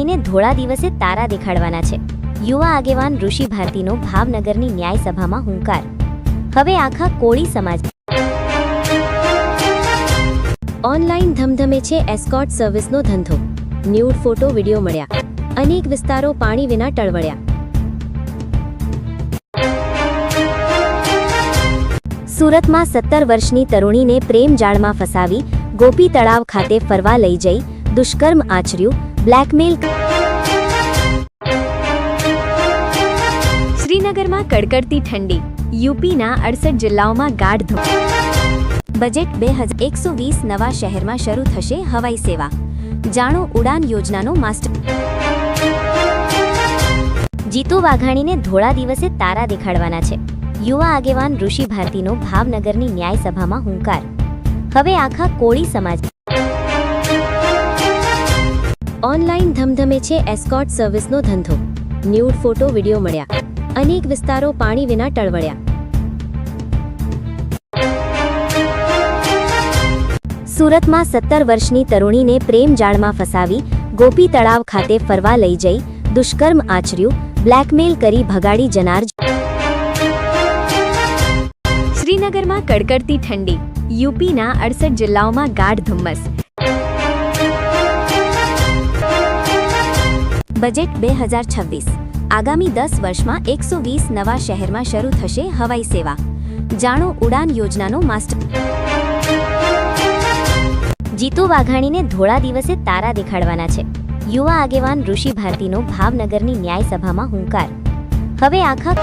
વાઘાણીને ધોળા દિવસે તારા દેખાડવાના છે. યુવા આગેવાન ઋષિ ભારતીનો ભાવનગરની ન્યાય હુંકાર. હવે આખા કોળી સમાજ ઓનલાઈન ધમધમે છે એસ્કોટ સર્વિસનો ધંધો. ન્યૂડ ફોટો, વીડિયો મળ્યા. અનેક વિસ્તારો પાણી વિના ટળવળ્યા. સુરતમાં સત્તર વર્ષની તરુણીને પ્રેમ જાળમાં ફસાવી ગોપી તળાવ ખાતે ફરવા લઈ જઈ દુષ્કર્મ આચર્યું બ્લેકમેલ શ્રીનગરમાં કડકડતી ઠંડી. યુપીના અડસઠ જિલ્લાઓમાં ગાઢ ધૂમ બજેટ બે હજાર એકસો વીસ નવા શહેરમાં શરૂ થશે હવાઈ સેવા. જાણો ઉડાન યોજનાનો માસ્ટર જીતુ વાઘાણીને ધોળા દિવસે તારા દેખાડવાના છે. યુવા આગેવાન ઋષિ ભારતીનો ભાવનગરની ન્યાયસભામાં હુંકાર. હવે આખા કોળી સમાજ ઓનલાઈન ધમધમે છે એસ્કોટ સર્વિસનો ધંધો. ન્યૂડ ફોટો, વીડિયો મળ્યા. અનેક વિસ્તારો પાણી વિના ટળવળ્યા. સુરતમાં સત્તર વર્ષની તરુણીને પ્રેમ જાળમાં ફસાવી ગોપી તળાવ ખાતે ફરવા લઈ જઈ દુષ્કર્મ આચર્યું, બ્લેકમેલ કરી ભગાડી જનાર શ્રીનગરમાં કડકડતી ઠંડી. યુપીના અડસઠ જિલ્લાઓમાં ગાઢ ધુમ્મસ. બજેટ બે હજાર છવ્વીસ. આગામી દસ વર્ષમાં એકસો વીસ નવા શહેરમાં શરૂ થશે હવાઈ સેવા. જાણો ઉડાન યોજનાનો માસ્ટર જીતુ વાઘાણીને ધોળા દિવસે તારા દેખાડવાના છે. યુવા આગેવાન ઋષિ ભારતીનો ભાવનગરની ન્યાય સભામાં હુંકાર. હવે આખા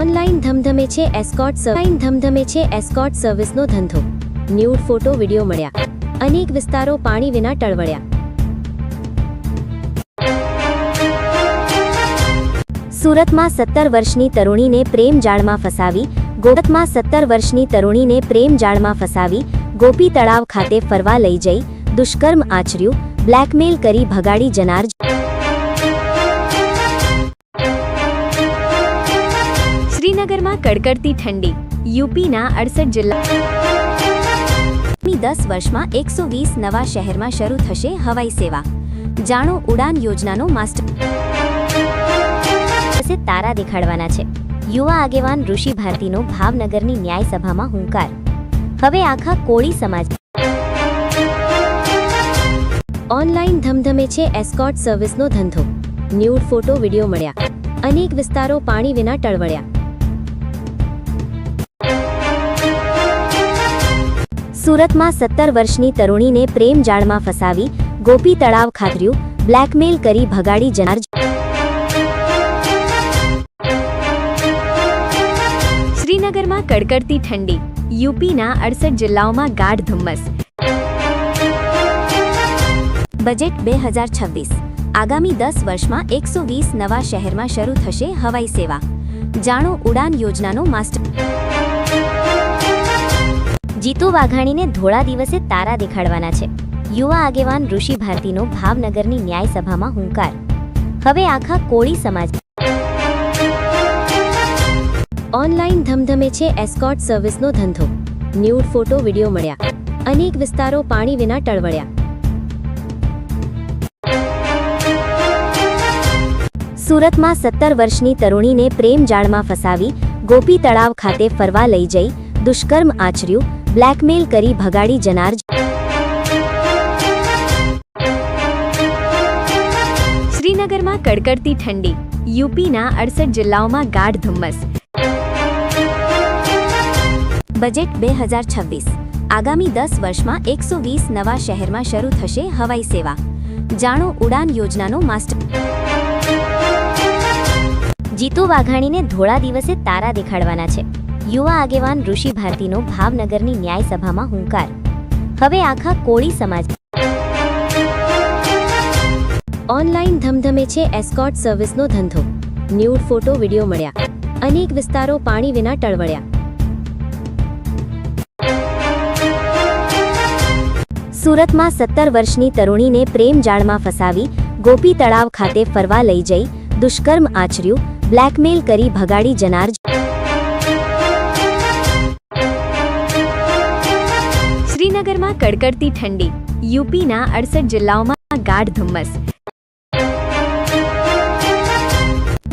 ઓનલાઈન ધમધમે છે એસ્કોટ ધમધમે છે એસ્કોટ સર્વિસનો ધંધો. ન્યૂડ ફોટો, વીડિયો મળ્યા. અનેક વિસ્તારો પાણી વિના ટળવળ્યા. સુરતમાં સત્તર વર્ષની તરુણીને પ્રેમ જાળમાં ફસાવી ગોરખમાં સત્તર વર્ષની તરુણીને પ્રેમ જાળમાં ફસાવી ગોપી તળાવ ખાતે ફરવા લઈ જઈ દુષ્કર્મ આચર્યું બ્લેકમેલ કરી ભગાડી જનાર શ્રીનગરમાં કડકડતી ઠંડી યુપીના અડસઠ જિલ્લા આગામી દસ વર્ષમાં એકસો વીસ નવા શહેરમાં શરૂ થશે હવાઈ સેવા. જાણો ઉડાન યોજનાનો માસ્ટર દિવસે તારા દેખાડવાના છે. યુવા આગેવાન ઋષિ ભારતીનો ભાવનગરની ન્યાય હુંકાર. હવે આખા કોળી સમાજ ઓનલાઈન ધમધમે છે એસ્કોટ સર્વિસનો ધંધો. ન્યૂડ ફોટો, વીડિયો મળ્યા. અનેક વિસ્તારો પાણી વિના ટળવળ્યા. સુરતમાં સત્તર વર્ષની તરુણીને પ્રેમ જાળમાં ફસાવી ગોપી તળાવ ખાતર્યું બ્લેકમેલ કરી ભગાડી જનાર શ્રીનગરમાં કડકડતી ઠંડી. યુપીના અડસઠ જિલ્લાઓમાં ગાઢ ધુમ્મસ. બજેટ બે હજાર છવ્વીસ. આગામી દસ વર્ષમાં એકસો વીસ નવા શહેરમાં શરૂ થશે હવાઈ સેવા. જાણો ઉડાન યોજનાનો માસ્ટર જીતુ વાઘાણીને ધોળા દિવસે તારા દેખાડવાના છે. યુવા આગેવાન ઋષિ ભારતીનો ભાવનગરની ન્યાયસભામાં હુંકાર. હવે આખા કોળી સમાજ ઓનલાઈન ધમધમે છે એસ્કોટ સર્વિસનો ધંધો. ન્યૂડ ફોટો, વીડિયો મળ્યા. અનેક વિસ્તારો પાણી વિના ટળવળ્યા. સુરતમાં સત્તર વર્ષની તરુણીને પ્રેમ જાળમાં ફસાવી ગોપી તળાવ ખાતે ફરવા લઈ જઈ દુષ્કર્મ આચર્યું, બ્લેકમેલ કરી ભગાડી જનાર શ્રીનગરમાં કડકડતી ઠંડી, યુપીના અડસઠ જિલ્લાઓમાં ગાઢ ધુમ્મસ. બજેટ બે હજાર છવ્વીસ. આગામી દસ વર્ષમાં એકસો વીસ નવા શહેરમાં શરૂ થશે હવાઈ સેવા. જાણો ઉડાન યોજનાનો માસ્ટર જીતુ વાઘાણીને ધોળા દિવસે તારા દેખાડવાના છે. યુવા આગેવાન ઋષિ ભારતીનો ભાવનગરની ન્યાય સભામાં હુંકાર. હવે આખા કોળી સમાજ ઓનલાઈન ધમધમે છે એસ્કોટ સર્વિસનો ધંધો. ન્યૂડ ફોટો, વીડિયો મળ્યા. અનેક વિસ્તારો પાણી વિના ટળવળ્યા. સુરતમાં સત્તર વર્ષની તરુણીને પ્રેમ જાળમાં ફસાવી ગોપી તળાવ ખાતે ફરવા લઈ જઈ દુષ્કર્મ આચર્યું, બ્લેકમેલ કરી ભગાડી જનાર શ્રીનગરમાં કડકડતી ઠંડી, યુપીના અડસઠ જિલ્લાઓમાં ગાઢ ધુમ્મસ.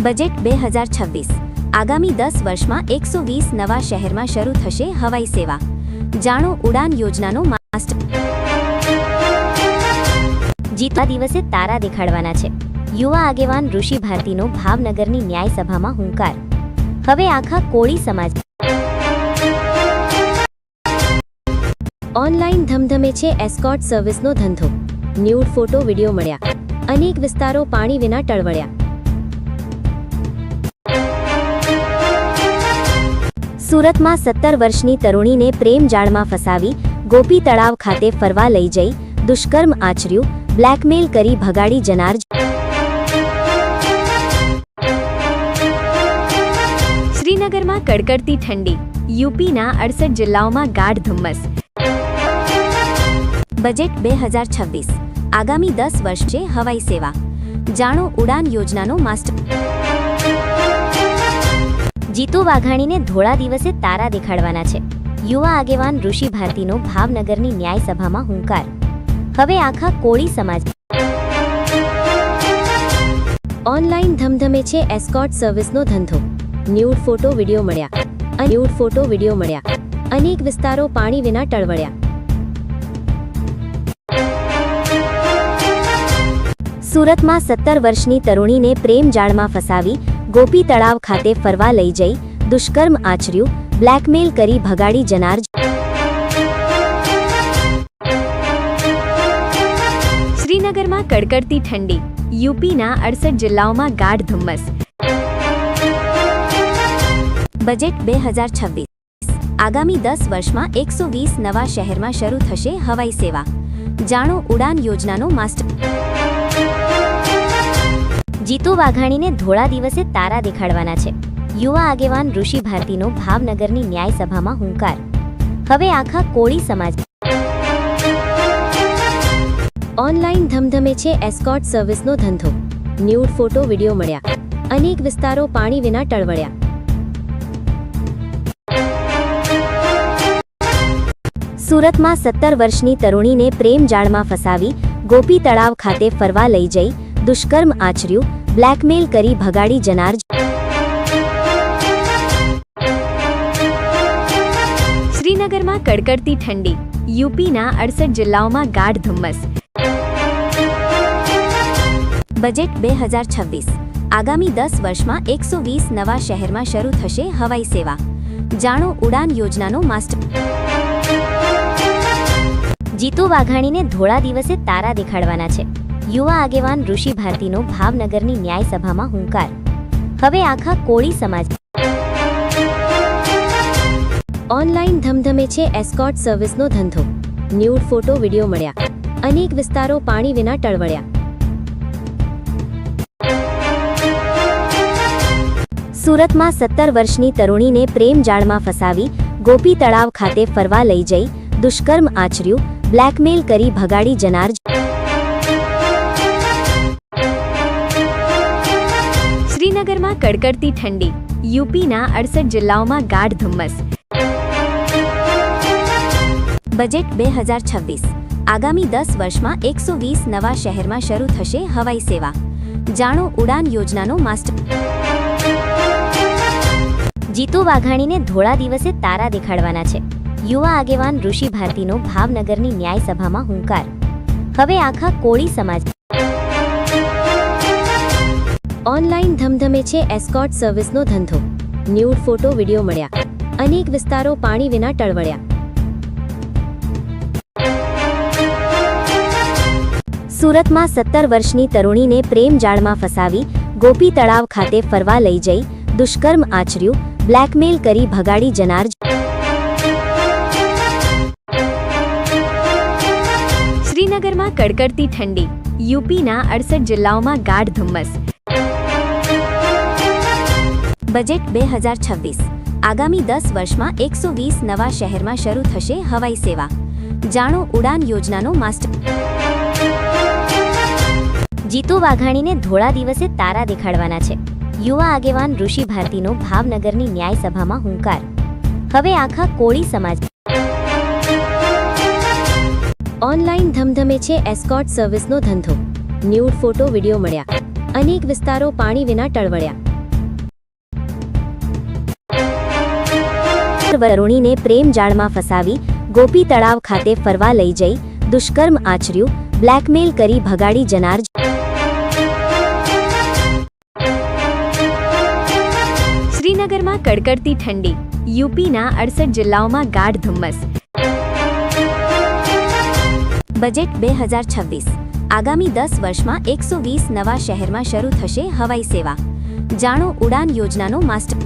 બજેટ બે હજાર છવ્વીસ. આગામી દસ વર્ષમાં એકસો વીસ નવા શહેરમાં શરૂ થશે હવાઈ સેવા. જાણો ઉડાન યોજનાનો જીતવા દિવસે તારા દેખાડવાના છે. યુવા આગેવાન ઋષિ ભારતીનો ભાવનગરની ન્યાય સભામાં હુંકાર. હવે આખા કોળી સમાજ ઓનલાઈન ધમધમે છે એસ્કોટ સર્વિસનો ધંધો. ન્યૂડ ફોટો, વીડિયો મળ્યા. અનેક વિસ્તારો પાણી વિના ટળવળ્યા. સુરતમાં સત્તર વર્ષની તરુણીને પ્રેમ જાળમાં ફસાવી ગોપી તળાવ ખાતે ફરવા લઈ જઈ દુષ્કર્મ આચર્યું બ્લેકમેલ કરી ભગાડી જનાર શ્રીનગરમાં કડકડતી ઠંડી. યુપીના અડસઠ જિલ્લાઓમાં ગાઢ ધુમ્મસ. બજેટ બે હજાર છવ્વીસ. આગામી દસ વર્ષે હવાઈ સેવા. જાણો ઉડાન યોજનાનો માસ્ટર જીતુ વાઘાણીને ધોળા દિવસે તારા દેખાડવાના છે. યુવા આગેવાન ઋષિ ભારતીનો ભાવનગરની ન્યાયસભામાં હુંકાર. હવે આખા કોળી સમાજ ઓનલાઈન ધમધમે છે એસ્કોટ સર્વિસનો ધંધો. ન્યૂડ ફોટો વીડિયો મળ્યા. ન્યૂડ ફોટો વીડિયો મળ્યા. અનેક વિસ્તારો પાણી વિના ટળવળ્યા. સુરતમાં સત્તર વર્ષની તરુણીને પ્રેમ જાળમાં ફસાવી ગોપી તળાવ ખાતે ફરવા લઈ જઈ દુષ્કર્મ આચર્યું, બ્લેકમેલ કરી ભગાડી જનાર શ્રીનગરમાં કડકડતી ઠંડી. યુપીના અડસઠ જિલ્લાઓમાં ગાઢ ધુમ્મસ. બજેટ બે હજાર છવ્વીસ. આગામી દસ વર્ષમાં એકસો વીસ નવા શહેરમાં શરૂ થશે હવાઈ સેવા. જાણો ઉડાન યોજનાનો માસ્ટર. જીતુ વાઘાણીને ધોળા દિવસે તારા દેખાડવાના છે. યુવા આગેવાન ઋષિ ભારતીનો ભાવનગરની ન્યાયસભામાં હુંકાર. હવે આખા કોળી સમાજ ઓનલાઈન ધમધમે છે એસ્કોટ સર્વિસનો ધંધો. ન્યૂડ ફોટો, વીડિયો મળ્યા. અનેક વિસ્તારો પાણી વિના ટળવળ્યા. સુરતમાં સત્તર વર્ષની તરુણીને પ્રેમ જાળમાં ફસાવી ગોપી તળાવ ખાતે ફરવા લઈ જઈ દુષ્કર્મ આચર્યું, બ્લેકમેલ કરી ભગાડી જનાર શ્રીનગરમાં કડકડતી ઠંડી, યુપીના અડસઠ જિલ્લાઓમાં ગાઢ ધુમ્મસ. બજેટ બે હજાર છવ્વીસ. આગામી દસ વર્ષમાં એકસો વીસ નવા શહેરમાં શરૂ થશે હવાઈ સેવા. જાણો ઉડાન યોજનાનો માસ્ટર જીતુ વાઘાણીને ધોળા દિવસે તારા દેખાડવાના છે. યુવા આગેવાન ઋષિ ભારતીનો ભાવનગરની ન્યાય સભામાં હુંકાર. હવે આખા કોળી સમાજ ઓનલાઈન ધમધમે છે એસ્કોટ સર્વિસનો ધંધો. ન્યૂડ ફોટો, વીડિયો મળ્યા. અનેક વિસ્તારો પાણી વિના ટળવળ્યા. સુરતમાં સત્તર વર્ષની તરુણીને પ્રેમ જાળમાં ફસાવી ગોપી તળાવ ખાતે ફરવા લઈ જઈ દુષ્કર્મ આચર્યું, બ્લેકમેલ કરી ભગાડી જનાર શ્રીનગરમાં કડકડતી ઠંડી, યુપીના અડસઠ જિલ્લાઓમાં ગાઢ ધુમ્મસ. બજેટ બે હજાર છવ્વીસ. આગામી દસ વર્ષમાં એકસો વીસ નવા શહેરમાં શરૂ થશે હવાઈ સેવા. જાણો ઉડાન યોજનાનો માસ્ટર જીતુ વાઘાણીને ધોળા દિવસે તારા દેખાડવાના છે. યુવા આગેવાન ઋષિ ભારતીનો ભાવનગરની ન્યાય સભામાં હુંકાર. હવે આખા કોળી સમાજ ઓનલાઈન ધમધમે છે એસ્કોટ સર્વિસનો ધંધો. ન્યૂડ ફોટો, વીડિયો મળ્યા. અનેક વિસ્તારો પાણી વિના ટળવળ્યા. સુરતમાં સત્તર વર્ષની તરુણીને પ્રેમ જાળમાં ફસાવી ગોપી તળાવ ખાતે ફરવા લઈ જઈ દુષ્કર્મ આચર્યું બ્લેકમેલ કરી ભગાડી જનાર શ્રીનગરમાં કડકડતી ઠંડી. યુપીના અડસઠ જિલ્લાઓમાં ગાઢ ધુમ્મસ. બજેટ બે હજાર છવ્વીસ. આગામી દસ વર્ષમાં એકસો વીસ નવા શહેરમાં શરૂ થશે હવાઈ સેવા. જાણો ઉડાન યોજનાનો માસ્ટર જીતુ વાઘાણીને ધોળા દિવસે તારા દેખાડવાના છે. યુવા આગેવાન ઋષિ ભારતીનો ભાવનગરની ન્યાય સભામાં હુંકાર. હવે આખા કોળી સમાજ ઓનલાઈન ધમધમે છે એસ્કોટ સર્વિસનો ધંધો. ન્યૂડ ફોટો, વીડિયો મળ્યા. અનેક વિસ્તારો પાણી વિના ટળવળ્યા. વરુણીને પ્રેમ જાળમાં ફસાવી ગોપી તળાવ ખાતે ફરવા લઈ જઈ દુષ્કર્મ આચર્યું, બ્લેકમેલ કરી ભગાડી જનાર શ્રીનગરમાં કડકડતી ઠંડી, યુપીના અડસઠ જિલ્લાઓમાં ગાઢ ધુમ્મસ. બજેટ બે હજાર છવ્વીસ. આગામી દસ વર્ષમાં એકસો વીસ નવા શહેરમાં શરૂ થશે હવાઈ સેવા. જાણો ઉડાન યોજનાનો માસ્ટર